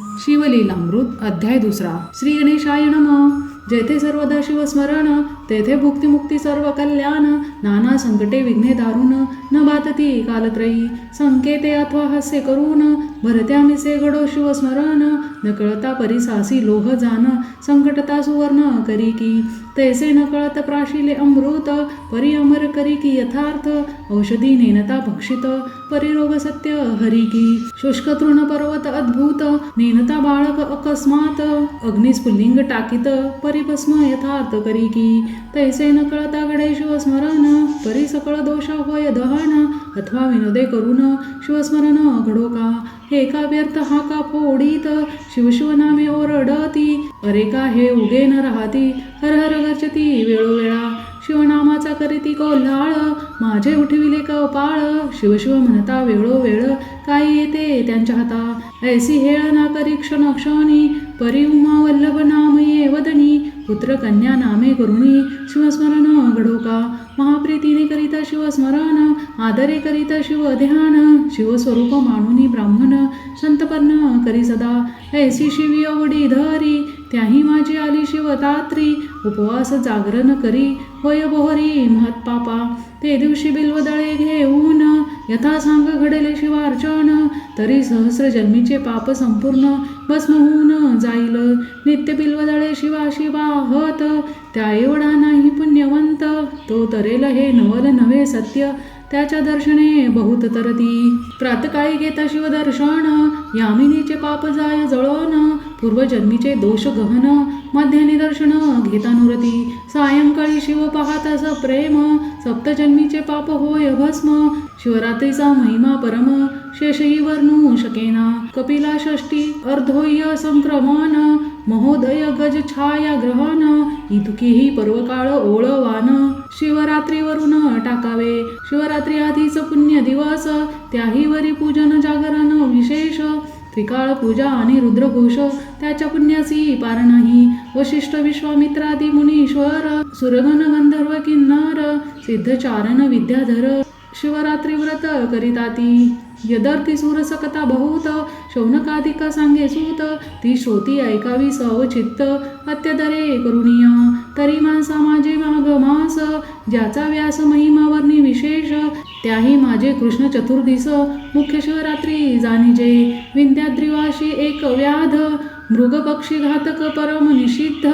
शिवलीलामृत अध्याय दुसरा. श्री गणेशाय नम. जेथे सर्वदा शिवस्मरण तेथे भुक्तिमुक्ती सर्व कल्याण नाना संकटे विघ्ने दारुण न बातती कालत्रयी. संकेते अथवा हास्य करून भरत्या मिसे घडो शिवस्मरण न कळता परिसासी लोह जान संकटता सुवर्ण करी की. तैसे न कळत प्राशिले अमृत परी अमर करी की यथार्थ औषधी नेनता भक्षित परिरोग सत्य हरी की। शुष्क तृण पर्वत अद्भुत नेनता बाळक अकस्मात अग्निस्फुल्लिंग टाकित परिभस्म यथार्थ करी की। तैसे न कळता घडे शिवस्मरण परी सकळ दोषा होय दहन अथवा विनोदे करून शिवस्मरण घडो का? हे का व्यर्थ हा का फोडीत? शिवशिव नामे ओरडती अरे का हे उगे न राहती? हर हर गरजती वेळोवेळा. शिवनामाचा करीती कोल्हाळ माझे उठविले कपाळ शिवशिव म्हणता वेळोवेळ काही येते त्यांच्या हाता? ऐसी हेळ ना करी क्षण क्षणी परी उमा वल्लभ नाम ये वदनी पुत्रकन्या नामे करुणी शिवस्मरण घडो का महाप्रीतीने करिता शिवस्मरण आदरे करिता शिव ध्यान शिवस्वरूप मानुनी ब्राह्मण संतपन्न करी सदा। ऐसी शिवी अवडी धरी त्याही माझी आली शिवतात्री। उपवास जागरण करी होय बोहरी महत्पापा। ते दिवशी बिल्वदळे घेऊन यथा सांग घडेले शिवार्चन. तरी सहस्र जन्मीचे पाप संपूर्ण भस्म होऊन जाईल. नित्य बिल्वदळे शिवा शिवाहत त्या एवढा नाही पुण्यवंत. तो तरेल हे नवल नव्हे सत्य. त्याच्या दर्शने बहुत तरती. प्रातकाळी घेता शिवदर्शन. यामिनीचे पाप जाय जळोन पूर्वजन्मीचे दोष गहन मध्यानी दर्शन सायंकाळी शिव पाहतास प्रेम सप्तजन्मीचे पाप होय भस्म. शिवरात्रीचा महिमा परम शेषही वर्णू शकेना. कपिला षष्टी अर्धोय संक्रमण. महोदय गज छाया ग्रहण. इतकीही पर्वकाळ ओळवान. शिवरात्रीवरून टाकावे. शिवरात्री आधीच पुण्य दिवस. त्याही वरी पूजन जागरण विशेष. त्रिकाळ पूजा आणि रुद्रघोष त्याच्या पुण्यासी पार नाही वशिष्ठ विश्वामित्रादी मुनीश्वर सुरगण गंधर्व किन्नर सिद्धचारण विद्याधर शिवरात्री व्रत करिताती। यदर्थी सुरसकता बहुत शौनकाधिक सांगे सूत ती श्रोती ऐकावी सवचित्त अत्यदरे करुणीय। तरी माणसा माझे माग मास ज्याचा व्यास महिमा वर्णी विशेष त्याही माझे कृष्ण चतुर्दिस मुख्य शिवरात्री जाणीजे. विंध्याद्रिवाशी एक व्याध मृग पक्षी घातक परम निषिद्ध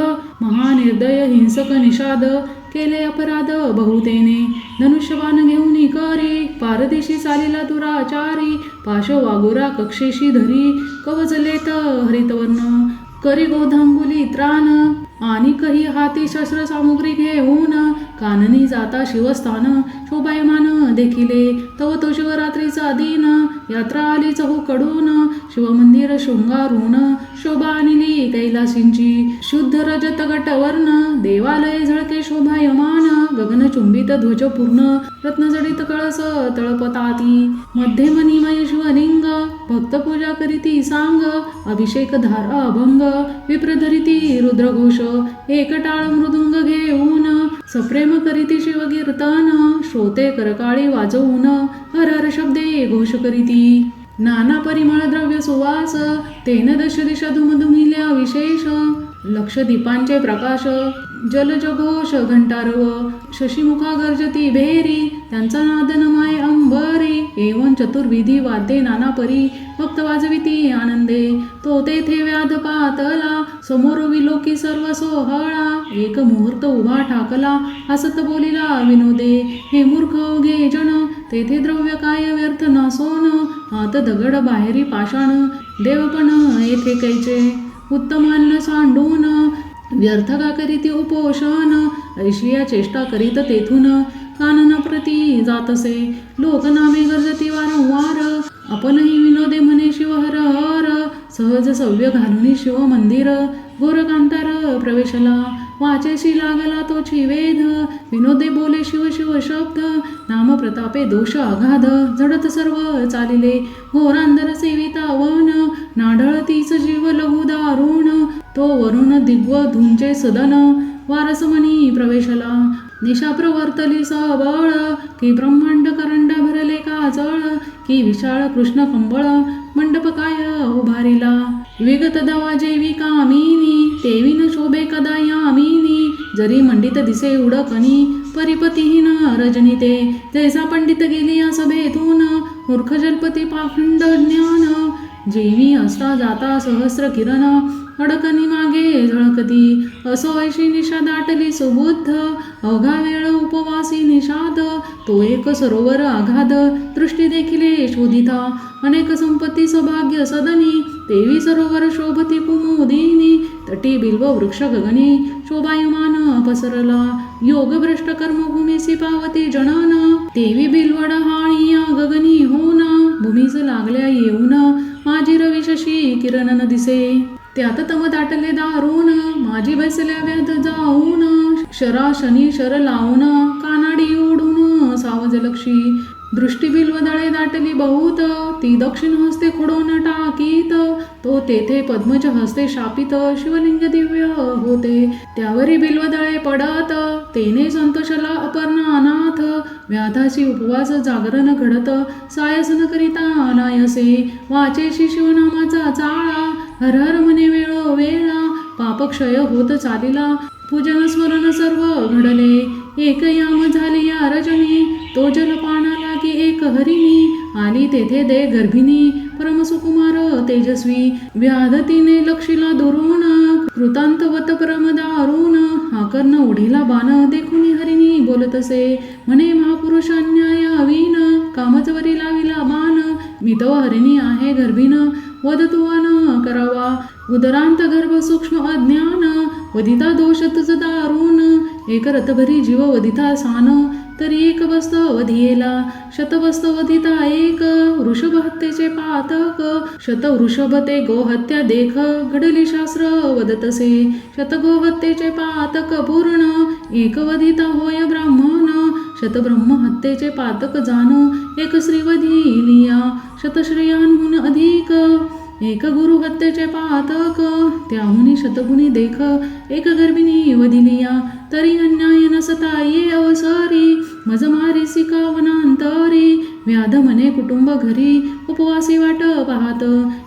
महानिर्दय हिंसक निषाद केले अपराध बहुतेने. धनुष्यबाण घेऊन करी पारदेशी चालीला दुराचारी पाश वागोरा कक्षेशी धरी कवचलेत हरितवर्ण. करी गोधांगुली त्राण आणि कही हाती शस्त्र सामुग्री घेऊन काननी जाता शिवस्थान. शोभायमान देखिले तव तो शिवरात्रीचा दिन. यात्रा आली चहू कडून शिवमंदिर शृंगारून. शोभा आणली कैलासींची शुद्ध रजत गटवर्ण देवालय झळके शोभायमान गगनचुंबित ध्वज पूर्ण रत्नजडित कळस तळपताती. मध्ये मणिमय शिवलिंग भक्तपूजा करीती सांग. अभिषेक धारा अभंग विप्रधरिती रुद्रघोष. एकटाळ मृदुंग घेऊन सप्रेम करीती शिवकीर्तन श्रोते करकाळी वाजवून हर हर शब्दे घोष करीती. नाना परिमळ द्रव्य सुवास तेन दश दिशा धुमधुमिल्या विशेष लक्ष दीपांचे प्रकाश जलजघोष घंटारव शशीमुखा गर्जती भेरी त्यांचा नादन माय अंबरी एवं चतुर्विधी वाद्ये नाना परी भक्त वाजविती आनंदे. तो तेथे व्याध पातला समोर विलोकी सर्व सोहळा. एक मुहूर्त उभा ठाकला हसत बोलिला विनोदे. हे मूर्ख घे जण तेथे द्रव्य काय व्यर्थ न सोन हात दगड बाहेरी पाषाण देवपण येथे कैचे. उत्तमान्न सांडून व्यर्थ का करीती उपोषण ऐशिया चेष्टा करीत तेथून कानन प्रती जातसे. लोकनामे गरजती वारंवार आपणही विनोदे म्हणे शिवहर हर सहज सव्य घालुनी शिव मंदिर गोरकांतार प्रवेशला वाचेशी लागला तोची वेध विनोदे बोले शिव शिव शब्द नाम प्रतापे दोष अगाध. जडत सर्व चालिले घोरांधर सेविता वन नाढळतीच जीव लघु दारुण. तो वरुण दिग्व धुंचे सदन. वारसमनी प्रवेशला. निशा प्रवर्तली सबळ. की ब्रह्मांड करंड भरले काजळ. की विशाळ कृष्ण कंबळ. मंडप काय उभारिला. विगत दवा जेवी कामिनी तेवी न शोभे कदा यामिनी जरी मंडित दिसे उडकनी परिपतीहीन रजनीते. जैसा पंडित गेली या सभेतून मूर्ख जलपती पाखंड ज्ञान. जेवी असता जाता सहस्र किरण अडकनी मागे झळकती. असो ऐशी निशा दाटली सुबुद्ध. अवघा वेळ उपवासी निषाद. तो एक सरोवर आघाद. दृष्टी देखिले शोधिता. अनेक संपत्ती सौभाग्य सदनी. तेवी सरोवर शोभती कुमुदिनी. तटी बिल्व वृक्ष गगनी. शोभायमान पसरला. योग भ्रष्ट कर्मभूमीसी पावती जनन. तेवी बिलवड हाळिया गगनी होना. भूमीस लागल्या येऊन. माझी रविशशी किरणन किरण न दिसे. त्यात तम दाटले दारून माझी बसल्या व्याध जाऊन शरा शनी शर लावून कानाडी ओढून सावज लक्षी दृष्टी बिल्वदळे दाटली बहुत ती दक्षिण हस्ते खोडून टाकीत तो तेथे पद्मज हस्ते शापित शिवलिंग दिव्य होते. त्यावरी बिल्वदळे पडत तेने संतोषला अपर्णा अनाथ व्याधाशी उपवास जागरण घडत सायसन करिता नायसे वाचेशी शिवनामाचा चाळा हर हर म्हणे वेळो वेळा पापक्षय होत चालिला. पूजन स्मरण सर्व घडले. एक याम झाली या रजनी तो जलपानाला की एक हरिणी. आली तेथे दे गर्भिणी. परमसुकुमार तेजस्वी व्याधतीने लक्षीला दुरून. कृतांतवत परम दारुण हा कर्ण ओढीला बाण. देखून हरिणी बोलत असे म्हणे महापुरुष अन्यायावीन कामचवरी लाविला बाण. मी तो हरिणी आहे गर्भिण वद तुवान करावा. उदरांत गर्भ सूक्ष्म अज्ञान वदिता दोष तुझ दारुण. एक रथभरी जीव वदिता सान तरी एक वस्त वधियेला शतवस्त वधिता एक वृषभ हत्येचे पातक. शत वृषभ ते गोहत्या देख घडली शास्त्र वदतसे. शत गोहत्येचे पातक पूर्ण एक वधिता होय ब्राह्मण. शतब्रह्म हत्येचे पातक जाण एक श्रीवधी लिया शतश्रेयांहून अधिक एक गुरु हत्येचे पातक त्याहुनी शतगुणी देख एक गर्भिणी वधिलिया तरी अन्याय नसताये अवसरी मज मारी सिकावनांतरी व्याध मने कुटुंब घरी उपवासी वाट पाहत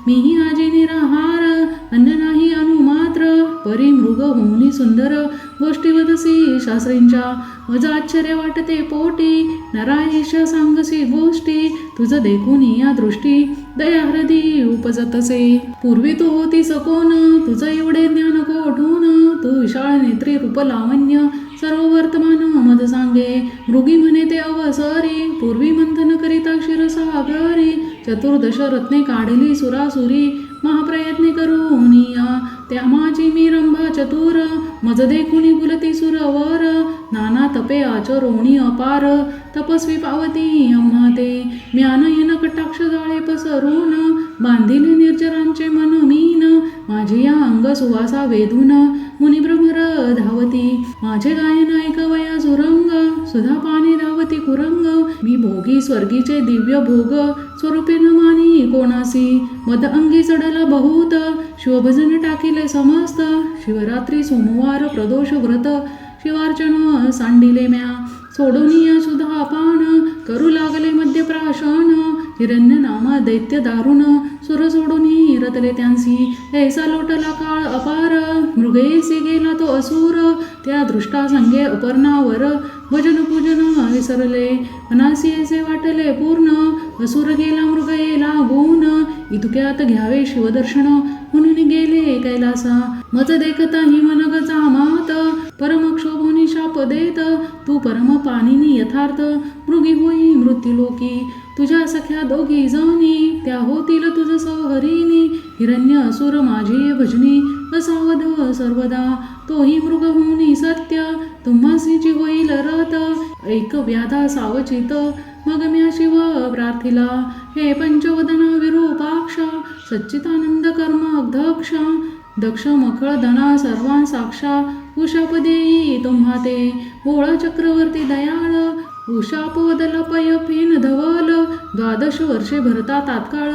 मीही आजी निराहार अन्न नाही अनुमात्र परी मृग होऊनी सुंदर गोष्टी वदसी शास्त्रींच्या मज आश्चर्य वाटते पोटी. नराईश सांगसी गोष्टी तुझं देखून या दृष्टी. दया हृदी उपजतसे. पूर्वी तू होती सकोन तुझं एवढे ज्ञान कोठून? तू विशाळ नेत्री रूप लावण्य सर्व वर्तमान मद सांगे. मृगी म्हणे ते अवसरी पूर्वी मंथन करिता क्षीरसागरी. चतुर्दश रत्ने काढली सुरासुरी महाप्रयत्ने करून या. त्या माझी मी रंभा चतुर मज देखुनी बुलती सुरवर नाना तपे आचरोणी अपार तपस्वी पावती अम्हा ते म्यानयन कटाक्ष जाळे पसरून बांधिले निर्जरांचे मन मीन. माझे या अंग सुवासा वेधून मुनिभ्रमर धावती. माझे गायन ऐकवया सुरंग सुधा पाणी धावती कुरंग. मी भोगी स्वर्गीचे दिव्य भोग स्वरूपे न मानी कोणासी. मद अंगी चढला बहुत शिवभजन टाकिले समस्त. शिवरात्री सोमवार प्रदोष व्रत शिवार्चन सांडिले म्या. सोडोनिया सुधा पान करू लागले मध्यप्राशन. हिरण्य नामा दैत्य दारुण सुर सोडून रतले त्यांसी. ऐसा लोटला काळ अपार मृगेसी गेला तो असुर. त्या दृष्टा संगे अपर्णावर भजन पूजन विसरले. अनासी ऐसे वाटले पूर्ण असुर गेला मृग येला गुण. इतक्यात घ्यावे शिवदर्शन म्हणून गेले कैलासा. मज देखता हि मनगचा मात परमक्षोभोनी शाप देत. तू परम पाणिनी यथार्थ. मृगी होई मृत्यूलोकी तुझ्या सख्या दोघी जणी. त्या होतील तुझ सौहरिणी. हिरण्य असुर माझी भजनी. असावध सर्वदा. तोही मृग होनी सत्य. तुम्हासीची होईल रत ऐक व्याधा सावचित. मग म्या शिव प्रार्थिला. हे पंचवदन विरूपाक्ष. सच्चितानंद कर्म अध्यक्ष दक्ष मखळ धना सर्वां साक्षा उषापदेयी तुम्हा ते भोळा चक्रवर्ती दयाळ उषापोदल पय फेन धवल द्वादश वर्षे भरता तात्काळ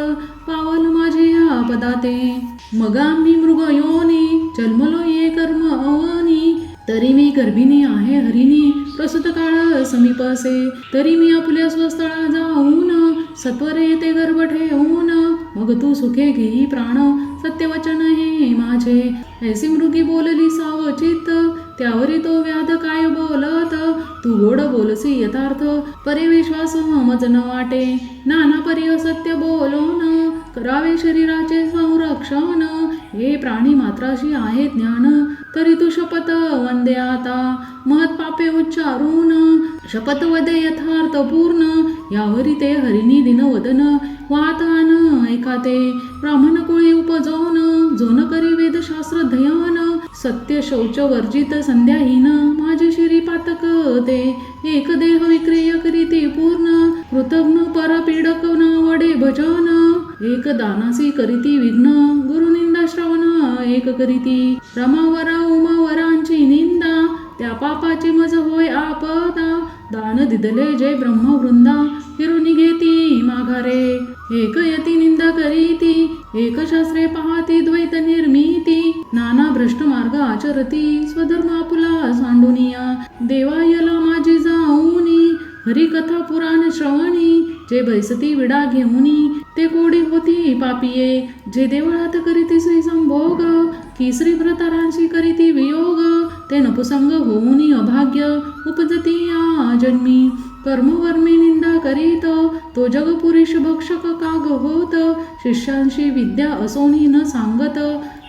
पावल माझे या पदाते मग आम्ही मृग योनी जन्मलो ये कर्म अवनी तरी मी गर्भिणी आहे हरिणी प्रसूत काळ समीप असे तरी मी आपल्या स्वस्थळा जाऊन सत्वरे ते गर्भ ठेवून मग तू सुखे घेई प्राण सत्यवचन हे माझे. ऐसी मृगी बोलली सावचित त्यावरी तो व्याध काय बोलत? तू गोड बोलसी यथार्थ परी विश्वास मज न वाटे. नाना परी असत्य बोलून करावे शरीराचे संरक्षण. हे प्राणी मात्राशी आहे ज्ञान. तरी तू शपथ वंदे आता. महत पापे उच्चारून. शपथ वदे यथार्थ पूर्ण. यावरी ते हरिणी दिनवदन वातान ऐका ते ब्राह्मण कुळी उपजवून जोन करी वेदशास्त्र ध्ययन सत्य शौच वर्जित संध्याहीन. माझे श्री पातक ते. एक देह विक्रिय करीती पूर्ण. कृतज्ञ परपीडक नावडे भजन. एक दानासी करीती विघ्न. गुरुनिंदा श्रवण एक करीती. रमावरा उमावरांची निंदा त्या पापाची मज होय आपदा. दान दिदले जय ब्रह्मवृंदा फिरून घेती माघारे. एक यती निंदा करीती एक शास्त्रे पाहती द्वैत निर्मिती. नाना भ्रष्ट मार्ग आचरती स्वधर्म आपुला सांडुनिया. देवायला माझी हरिकथा पुराण श्रवणी जे बैसती विडा घेऊनी ते कोडी होती पापिये जे देवळात करीती श्री संभोग की श्री व्रतारांशी करीती वियोग ते नपुसंग होऊनी अभाग्य उपजती या जन्मी. कर्मवर्मी निंदा करीत तो जगपुरुष भक्षक काग होत शिष्यांशी विद्या असोनी न सांगत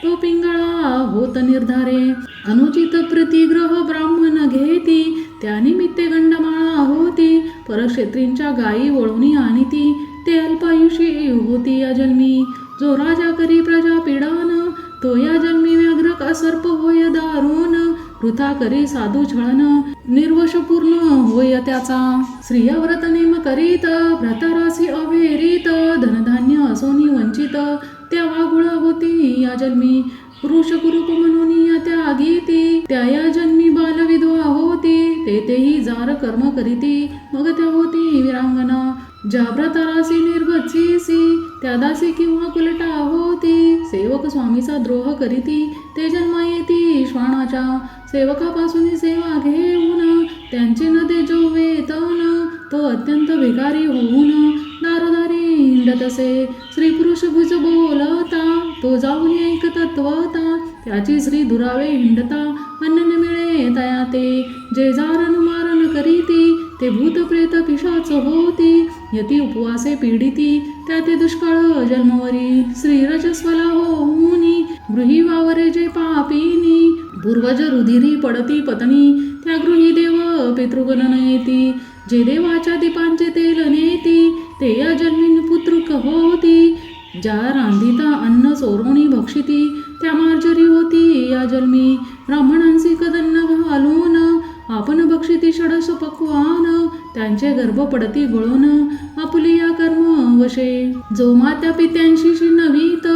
तो पिंगळा होत निर्धारे. अनुचित प्रतिग्रह ब्राह्मण घेती त्यानिमित्ते गंडमाळा होती. परक्षेत्रींच्या गायी वळवणी आणीती. ते अल्पायुषी होती या जन्मी. जो राजा करी प्रजा पिडान तो या जन्मी व्याघ्र सर्प होय दारुण. वृथा करी साधू छळन निर्वश पूर्ण होय त्याचा. स्त्रिया व्रत नेम करीत व्रतरासी अवेरीत. धनधान्य असोनी वंचित. त्या वागुळ होती या जन्मी. पुरुष म्हणून या त्या गीती त्या या जन्मी बालविधवा होती ते तेही जार कर्म करीती मग त्या होती विरांगना। जाब्रतारासी निर्भत्सीसी त्या दासी किंवा कुलटा होती सेवक स्वामीचा द्रोह करीती ते जन्मा येती श्वानाच्या। सेवकापासून सेवा घेऊन त्यांचे न ते जो वेतन तो अत्यंत भिकारी होऊन दारोदारी हिंडत असे। श्री पुरुष भुज बोलता तो जाऊन एक तत्वता त्याची श्री दुरावे हिंडता अन्न मिळे तया ते जे जारण मारण करीती ते भूत प्रेत पिशाच होती. यती उपवासे पीडिती त्या ते दुष्काळ जन्मवरी. श्री रजस्वला होऊनी गृही वावरे जे पापिनी. पूर्वज रुधिरी पडती पत्नी त्या गृही देव पितृगण येती जे देवाच्या दीपांचे तेल नेती ते या जन्मीन पुत्रुक होती. ज्या रांधिता अन्न चोरवणी भक्षिती त्या मार्जरी होती या जन्मी. ब्राह्मणांसी कदन्न घालून आपण भक्षिती षडस पक्वान त्यांचे गर्भ पडती गळून आपली या कर्म वशे जो मात्या पित्यांशी नवीत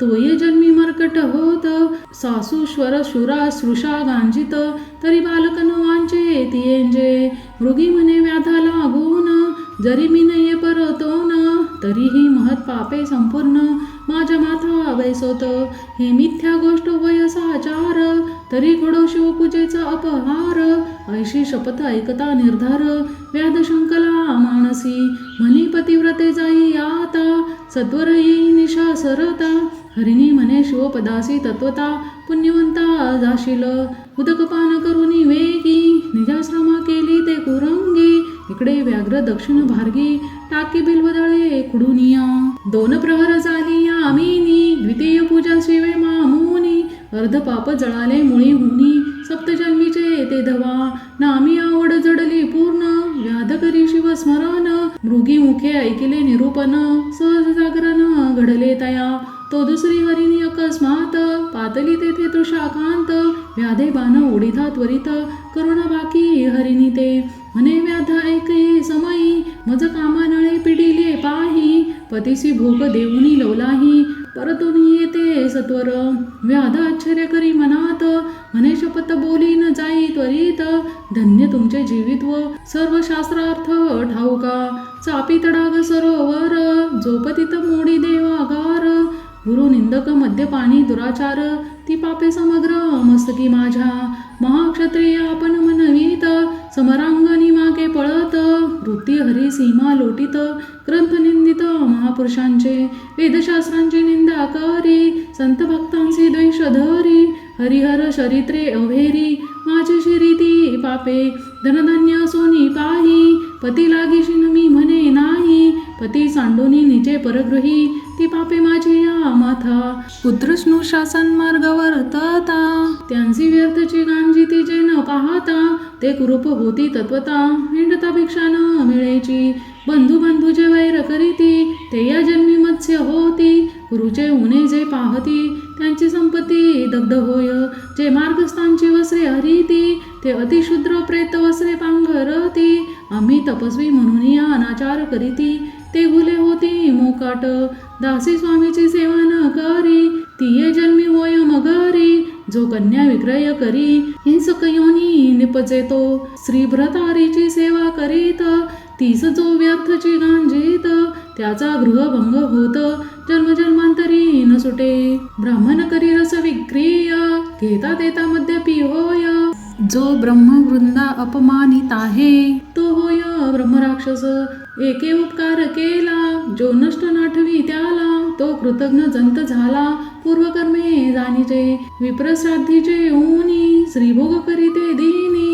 तोय जन्मी मर्कट होत. सासू स्वर शुरा सृषा गांजित तरी बालक वांचे तियेंजे मृगी म्हणे व्याधा लागून जरी मी नये न तरीही महत पापे संपूर्ण माझ्या माथा बैसोत हे मिथ्या गोष्ट वयसाचार तरी घडो शिवपूजेचा अपहार. ऐशी शपथ ऐकता निर्धार व्याधशंकला मानसी. म्हणी पतिव्रते जाई आता सत्वर येई निशा सरता. हरिणी म्हणे शिवपदासी तत्वता पुण्यवंता जाशील. उदकपान करुनी वेगी निजाश्रमा केली ते कुरंगी. इकडे व्याघ्र दक्षिण भार्गी टाकी बिलवदळे कुडुनिया दोन प्रहर झाली या आमिनी द्वितीय पूजा शिवे मामुनी अर्ध पाप जळाले मुळी हुनी सप्तजन्मीचे ते धवा. नामी आवड जडली पूर्ण व्याध करी शिवस्मरण मृगी मुखे ऐकिले निरूपण सहज जागरण घडले तया. तो दुसरी हरिणी अकस्मात पातली तेथे तृषाकांत व्याधे बाण ओढिता त्वरित करुणा बाकी हरिणी ते. म्हणे व्याध ऐकये समयी मज कामानळे पिडिले पाही पतीसी भोग देऊनी लवलाही परतून येते सत्वर व्याध आश्चर्य करी मनात म्हणे शपथ बोली न जाई त्वरित धन्य तुमचे जीवित्व सर्व शास्त्रार्थ ठाऊका चापी तडाग सरोवर झोपतीत मोडी देवागार गुरु निंदक मद्यपाणी दुराचार ती पापे समग्र मस्तकी माझ्या महाक्षत्रिय आपण मनवीत समरांगणी मागे पळत वृत्ती हरी सीमा लोटीत ग्रंथ निंदित महापुरुषांचे वेदशास्त्रांची निंदा करी संत भक्तांची द्वेष धरी हरिहर चरित्रे अभेरी माझे शिरीती पापे धनधान्य सोनी पाही. पती लागीशी मी म्हणे नाही. पती सांडोनी निजे परगृही. ती पापे माझी या माथा. पुत्रस्नु शासन मार्गावर तता त्यांची व्यर्थची गांजी तिचे न पाहता. ते कुरूप होती तत्वता. हिंडता भिक्षा न मिळेची. बंधू जे वैर करीती. ते या जन्मी मत्स्य होती. गुरुचे उणे जे पाहती त्यांची संपत्ती दग्ध होय. जे मार्गस्थांची वस्त्रे हरिती ते अतिशुद्र प्रेत वस्त्रे पांघरती. आम्ही तपस्वी म्हणून या अनाचार करीती. ते गुले होती मोकाट. दासी स्वामीची सेवा न करी तिये जन्मी होय मगरी. जो कन्या विक्रय करी हिंसक योनी निपजेतो. श्री भ्रतारीची सेवा करीत तीस जो व्यर्थची गांजीत त्याचा गृहभंग होत जन्मजन्मांतरी न सुटे. ब्राह्मण करी रस विक्रिय घेता देता मध्य पिहोय. जो ब्रह्मवृंदा अपमानित आहे तो होय ब्रह्मराक्षस. एके उपकार केला जो नष्ट नाठवी त्याला तो कृतज्ञ जंत झाला पूर्वकर्मे जाणीचे. विप्रसाधीचे ऊनी श्रीभोग करीते दिनी.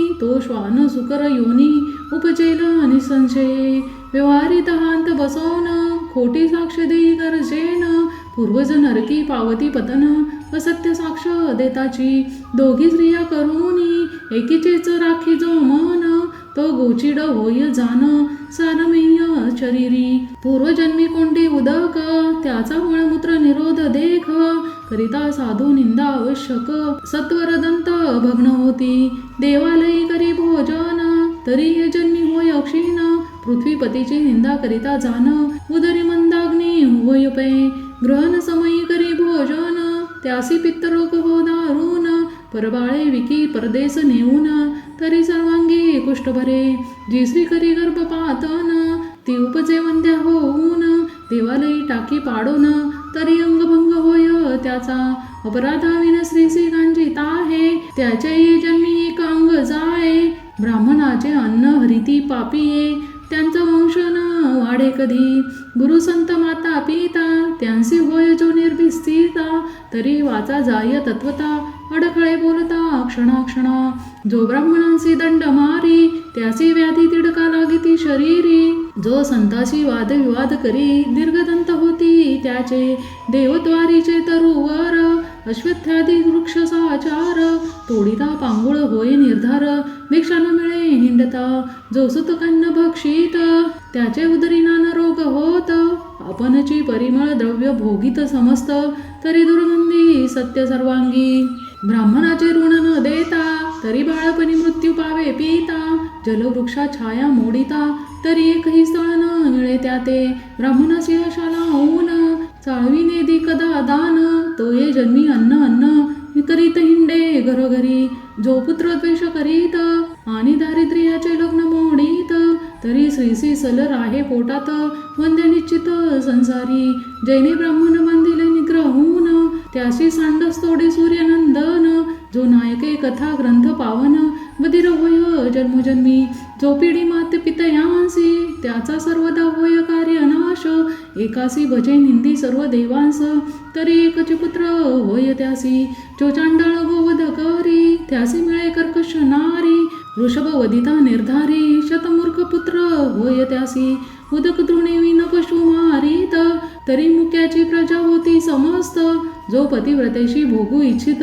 श्वान सुकर योनी उपजेल निसंशये व्यवहारित हांत बसवून खोटी साक्ष देई गरजेन पूर्वज नरकी पावती पतन असत्य साक्ष देताची. दोघी स्त्रिया करूनी एकीचेच राखी जो मन तो गोचिड होय जान सारमेय शरीरी. पूर्वजन्मी कोंडी उदक त्याचा मळमूत्र निरोध देख. करिता साधू निंदा आवश्यक सत्वरदंत भग्न होती. देवालयी करी भोजन तरी हे जन्मी होय अक्षीण. पृथ्वीपतीची निंदा करिता जाण उदरी मंदाग्नी होय पे. ग्रहण समयी करी भोजन त्यासी पित्तरोग हो दारून परबाळे विकी परदेश नेऊन तरी सर्वांगी कुष्ठ भरे. जी श्री करी न ती उपजे वंद्या होऊन. देवालयी टाकी पाडून तरी अंगभंग होय त्याचा. अपराधाविन श्री श्री गांजित आहे त्याच्याही जन्मी एक अंग जाय. ब्राह्मणाचे अन्न हरिती पापिये त्यांचा वंश न वाढे कधी. गुरु संत माता पिता त्यांचे होय जो निर्भिस्थिता तरी वाचा जाय तत्वता. अडखळे बोलता क्षणाक्षणा जो ब्राह्मणांची दंड मारी त्याची व्याधी तिडका लागिती शरीरी. जो संताशी वादविवाद करी दीर्घदंत होती त्याचे देवद्वारीचे तरुवर. अश्वत्थ्यादी वृक्ष साचार तोडिता पांगुळ होय निर्धार. भिक्षान मिळे हिंडता जो सुतकन्न भक्षित त्याचे उदरीनान रोग होत. आपणची परिमळ द्रव्य भोगित समस्त तरी दुर्गंधी सत्य सर्वांगी. ब्राह्मणाचे ऋण न देता तरी बाळपणी मृत्यू पावे पिता जलवृक्षा छाया मोडिता तरी एकही स्थळ न मिळे त्या ते ब्राह्मणाची अशाला होऊन चाळविने दि कदा दान तो ये जन्मी अन्न अन्न करीत हिंडे घरोघरी. जो पुत्र द्वेष करीत आणि दारिद्र्याचे लग्न मोडीत तरी श्रीसी सलर आहे पोटात वंद्य निश्चित संसारी. जैने ब्राह्मण बांधिले त्याशी सांडस तोडे सूर्यनंदन जो नायके कथा ग्रंथ पावन बधिर होय जन्मोजन्मी जो पिढी मात पितयांसी त्याचा सर्वदा होय कार्य नाश एकासी भजे निंदी सर्व देवांस तरी एकच पुत्र होय त्यासी जो चांडाळ गोवध करी त्यासी मिळे कर्कश नारी वृषभ वदिता निर्धारी शतमूर्ख पुत्र होय त्यासी उदक तृणेविन पशु मारित तरी मुक्याची प्रजा होती समस्त. जो पतिव्रतेशी भोगू इच्छित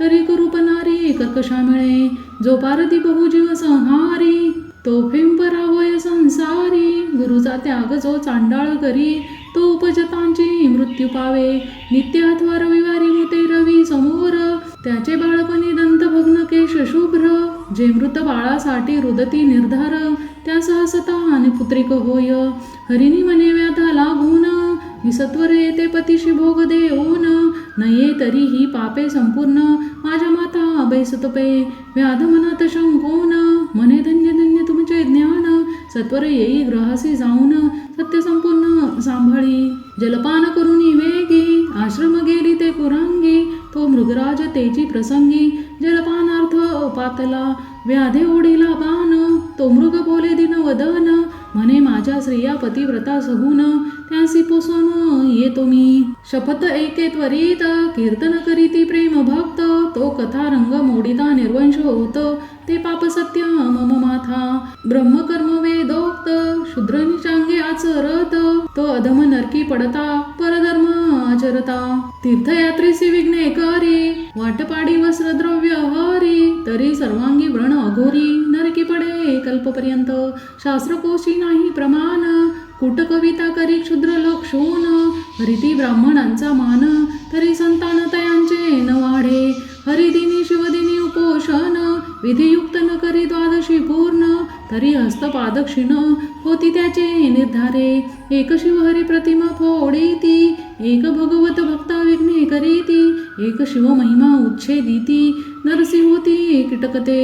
तरी कुरूपनारी कर्कशा मिळे जो पारती बहुजीव संहारी तो फिंपरा होय संसारी. गुरुचा त्याग जो चांडाळ करी तो उपजतांची मृत्यू पावे. नित्य अथवा रविवारी मुते रवी समोर. त्याचे बाळपणी दंत भग्न केश शुभ्र. जे मृत बाळासाठी रुदती निर्धार त्या सहसता आणि पुत्रिक होय. हरिणी मने व्याधा लागून विसत्वरे ते पतीशी भोग देऊन. नये तरीही पापे संपूर्ण. माझ्या माता बैसतपे व्याध मनात शंकोन. मने धन्य धन्य तुमचे ज्ञान. सत्वर येई ग्रहासी जाऊन. सत्य संपूर्ण सांभाळी. जलपान करून वेगी. आश्रम गेली ते कुरांगी. तो मृगराज तेजी प्रसंगी. जलपानार्थ पातला. व्याधे ओढीला बाण. तो मृग बोले दिन वदन. म्हणे माझ्या स्त्रिया पतिव्रता सगुन त्यांसी पोसून येतो मी शपथ एके त्वरित कीर्तन करीती प्रेम भक्त तो कथा रंग मोडिता निर्वंश होत ते पाप सत्य मम माथा. ब्रह्मकर्म वेदोक्त शूद्र निचांगे आचरत तो अधम नरकी पडता परधर्म आचरता. तीर्थयात्रीसी विघ्ने करी वाटपाडी वस्त्र द्रव्य हरी तरी सर्वांगी व्रण अघोरी नरकी पडे कल्पपर्यंत. शास्त्रकोशी नाही प्रमाण कुट कविता करी क्षुद्र लक्षून हरिती ब्राह्मणांचा मान तरी संतान तयांचे न वाढे. हरिदिनी शिवदिनी उपोषण विधियुक्त न करी द्वादशी पूर्ण तरी हस्तपादक्षिण होती त्याचे निर्धारे. एक शिवहरी प्रतिमा फोडीती एक भगवत भक्ता विघ्ने करीती एक शिव महिमा उच्छेदिती नरसी होती कीटकते.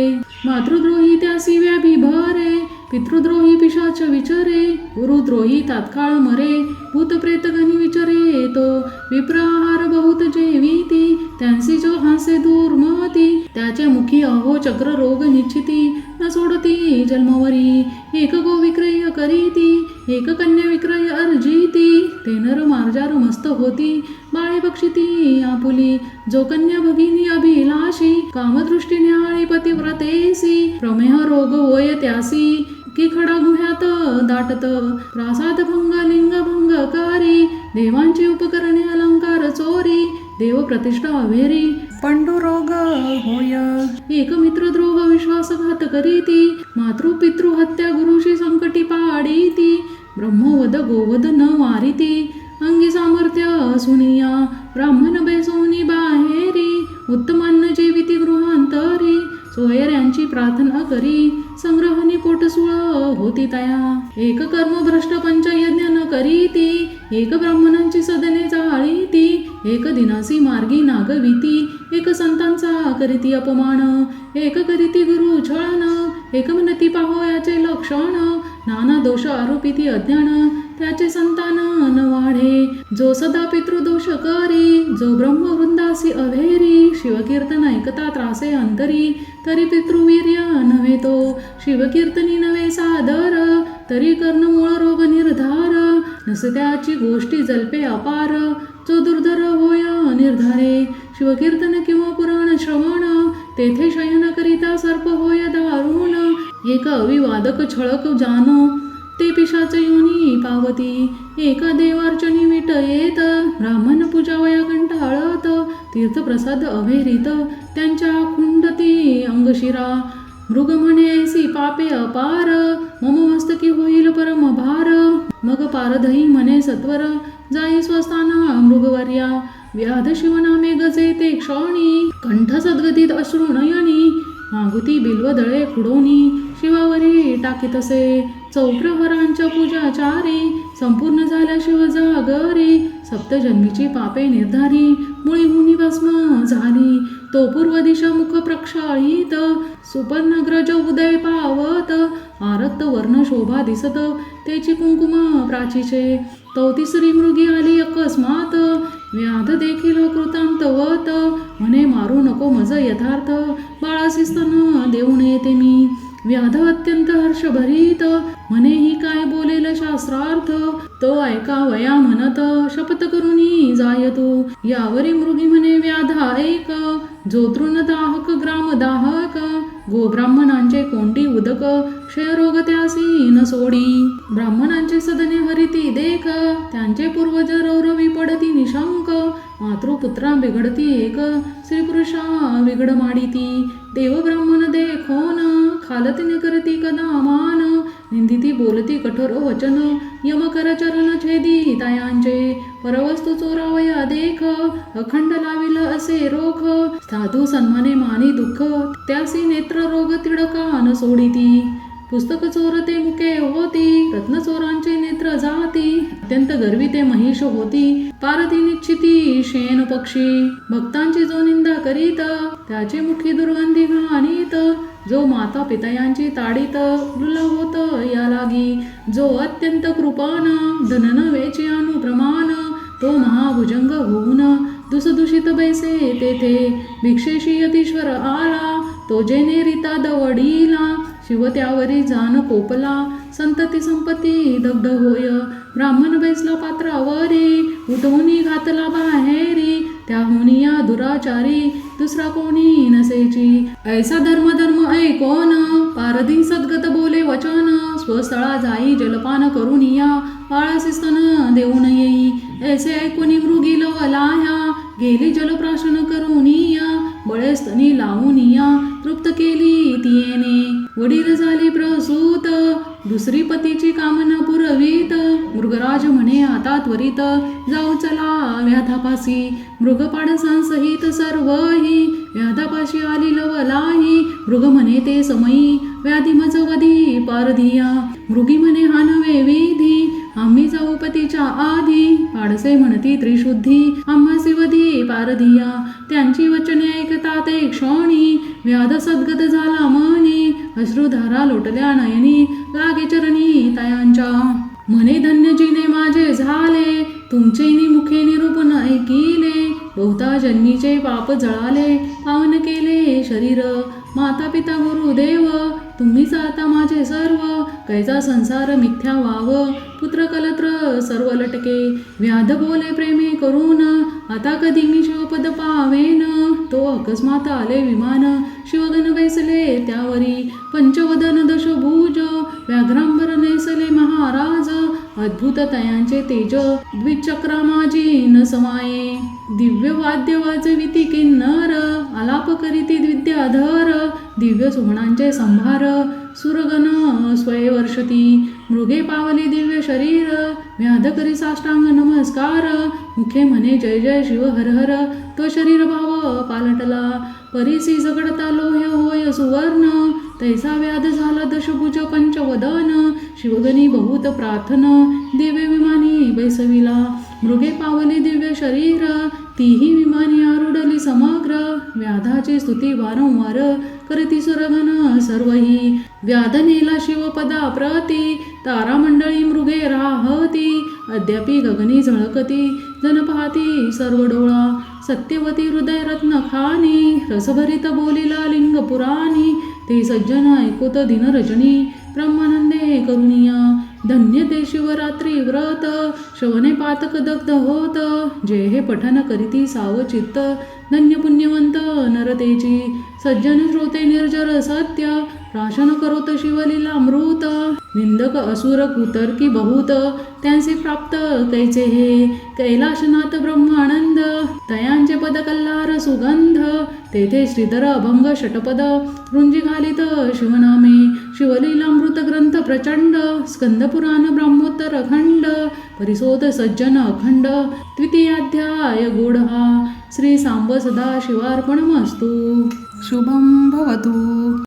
मातृद्रोही त्यासी व्याभी भरे पितृद्रोही पिशाच विचरे गुरुद्रोही तात्काळ मरे. भूतप्रेत घनी विचरे तो विप्रहार बहुत जेवीती. त्यांसी जो हासे दूर मती त्याच्या मुखी अहो चक्र रोग निश्चिती. न सोडती जन्मवरी एक गो विक्रय करीती. एक कन्या विक्रय अर्जिती. ते नर मार्जार मस्त होती. बाळे बक्षिती आपुली. जो कन्या भगिनी अभिलाषी कामदृष्टीने आळी पतिव्रतेसी प्रमेह रोग होय त्यासी. की खडा गुह्यात दाटत प्रासाद भंग लिंग भंगकारी देवांची उपकरणे अलंकार चोरी देव प्रतिष्ठा अभेरी पंडुरोग होय. एक मित्र द्रोह विश्वासघात करीती मातृ पितृ हत्या गुरुशी संकटी पाडीती ब्रह्मवद गोवद न वारिती अंगी सामर्थ्य सुनिया ब्राह्मण बेसोनी बाहेरी उत्तमान्न जेविती गृहांतरी. सोयऱ्यांची प्रार्थना करी. संग्रहणी पोटसुळ होती तया. एक कर्म भ्रष्ट पंचयज्ञ न करी ती एक ब्राह्मणांची सदने जाळीती. एक दिनासी मार्गी नागविती एक संतांचा करीती अपमान. एक करीती गुरु छळण एक म्हणती पाहो याचे लक्षण. नाना दोष आरोपिती अज्ञान. त्याचे संतान न वाढे. जो सदा पितृदोष करी जो ब्रह्मवृंदासी अभेरी शिवकीर्तन ऐकता त्रासे अंतरी तरी पितृवीर्य नव्हे तो शिवकीर्तनी नव्हे सादर तरी कर्ण मूळ रोग निर्धार. नसत्याची गोष्टी जल्पे अपार जो दुर्धर होय निर्धारे. शिवकीर्तन किंवा पुराण श्रवण तेथे शयन करिता सर्प होय दारुण. एक अविवादक छळक जानो ते पिशाच योनी पावती एका देवार्चनी विट येत ब्राह्मण पूजा वया कंटाळत. तीर्थप्रसाद अभेरीत त्यांच्या खुंडती अंगशिरा. मृग म्हणेसी पापे अपार. मम मस्तकी होईल परम भार. मग पारधई म्हणे सत्वर. जाई स्वस्थाना मृगवर्या. व्याध शिवनामे गजे ते क्षणी. कंठ सद्गतीत अश्रू नयनी. मागुती बिल्वदळे खुडोनी. शिवावरी टाकीतसे चौप्रहरांच्या पूजाचारी संपूर्ण झाल्या शिव जागरी सप्तजन्मीची पापे निर्धारी मुळी मुनी भस्म झाली. तो पूर्व दिशा मुख प्रक्षाळीत सुपर्णग्रज उदय पावत आरक्त वर्ण शोभा दिसत त्याची कुंकुम प्राचीचे. तो तिसरी मृगी आली अकस्मात व्याध देखील कृतांतवत म्हणे मारू नको मज यथार्थ बाळासिस्तन देऊ देऊन येते मी. व्याध अत्यंत हर्षभरीत. म्हणे ही काय बोलेल शास्त्रार्थ? तो ऐका वया म्हणत शपथ करुनी जाय तू यावरी मृगी म्हणे व्याधा ऐक जो तृण दाहक ग्राम दाहक गो ब्राह्मणांचे कोंडी उदक. क्षयरोग त्यासी न सोडी. ब्राह्मणांचे सदने हरिती देख त्यांचे पूर्वज रौरवी पडती निशंक मातृपुत्रा बिघडती एक श्रीपुरुषा बिघड माडिती देव ब्राह्मण देखोन खालतीने करती कदा मान निंदिती बोलती कठोर वचन यम कर चरण छेदी तायांचे. परवस्तू चोरावया देख अखंड लाविल असे रोख साधू सन्माने मानी दुःख त्यासी नेत्र रोग तिडका न सोडिती. पुस्तक चोरते मुके होती रत्न चोरांचे नेत्र जाती अत्यंत गर्वी ते महिष होती पारती निश्चिती शेन पक्षी भक्तांची जो निंदा करीत त्याची मुखी दुर्गंधी घाणीत जो माता पितयांची ताडीत लुल होत या लागी जो अत्यंत कृपान धनन वेची अनुप्रमाण तो महाभुजंग होऊन दुसदूषित बैसे तेथे भिक्षेशी यतीश्वर आला तो जेने रिता दवडीला शिव त्यावरी जान कोपला संतती संपत्ती दग्ध होय. ब्राह्मण बैसला पात्रावरी उठवणी घातला बाहेरी त्याहुनिया दुराचारी दुसरा कोणी नसेची ऐसा धर्म धर्म ऐकोन पारधी सद्गत बोले वचन. स्वस्थळा जाई जलपान करून या. बाळासी स्तन देऊन येई. ऐसे ऐकून मृगी लवलाया गेली जलप्राशन करून या. बळे स्तनी लावून या. तृप्त केली तियेने. वडील झाली प्रसूत. दुसरी पतीची कामना पुरवीत. मृगराज म्हणे आता त्वरित जाऊ चला व्याधापासी. मृगपाडसांसहित सर्वही व्याधापाशी आली लवलाही मृग म्हणे ते समयी व्याधी मज वधी पारधिया मृगी म्हणे हा नवे विधी आम्ही जाऊ पतीच्या आधी. पाडसे म्हणती त्रिशुद्धी आम्हा शिवधी पारधिया त्यांची वचने ऐकता ते क्षणी व्याध सद्गत झाला मनी अश्रुधारा लोटल्या नयनी लागे चरणी तयांच्या. म्हणे धन्य जिने माझे झाले तुमचे निमुखे निरूपण ऐकिले. बहुता जन्मीचे पाप जळाले पावन केले शरीर. माता पिता गुरुदेव तुम्हीच आता माझे सर्व. कैचा संसार मिथ्या वाव. पुत्र कलत्र सर्व लटके. व्याध बोले प्रेमे करून आता कधी मी शिवपद पावेन? तो अकस्मात आले विमान. शिवगण बैसले त्यावरी. पंचवदन दशभुज. व्याघ्राम अद्भुत तयांचे तेज द्विचक्रा माझी न समाये. दिव्य वाद्य वाजविती किन्नर आलाप करीती विद्याधर दिव्य सुमणांचे संभार सुरगण स्वयवर्षती मृगे पावली दिव्य शरीर व्याध करी साष्टांग नमस्कार. मुखे म्हणे जय जय शिव हर हर तो शरीर भाव पालटला. परिसी जगडता लोह्य होय सुवर्ण तैसा व्याध झाला दशभुज पंचवदन शिवगणी बहुत प्रार्थन दिव्य विमानी बैसविला मृगे पावली दिव्य शरीर तीही विमानी आरुडली समग्र. व्याधाची स्तुती वारंवार करती सुरगण सर्वही. व्याध नेला शिवपदा प्रती तारामंडळी मृगे राहती. अद्यापि गगनी झळकती जन पाहती सर्व डोळा. सत्यवती हृदय रत्न खानी रसभरित बोलिला लिंग पुराणी. ते सज्जन ऐकोत दिनरजनी ब्रह्मानंदे करुणिया. धन्य ते शिवरात्री व्रत शवने पातक दग्ध होत. जे हे पठन करीती सावचित्त धन्य पुण्यवंत नरतेची सज्जन श्रोते निर्जर सत्य. राशन करोत शिवलीला अमृत निंदक असुर कुतर्की बहुत त्यांचे प्राप्त कैचे हे? कैलाशनाथ ब्रह्मानंद तयांचे पद कल्लार सुगंध तेथे श्रीधर अभंग षटपद रुंजी घालित शिवनामे शिवलीलामृत ग्रंथ प्रचंड स्कंदपुराण ब्रह्मोत्तर अखंड परिसोद सज्जन अखंड द्वितीयाध्याय गूढ हा श्री सांब सदा शिवार्पणमस्तु। शुभं भवतु।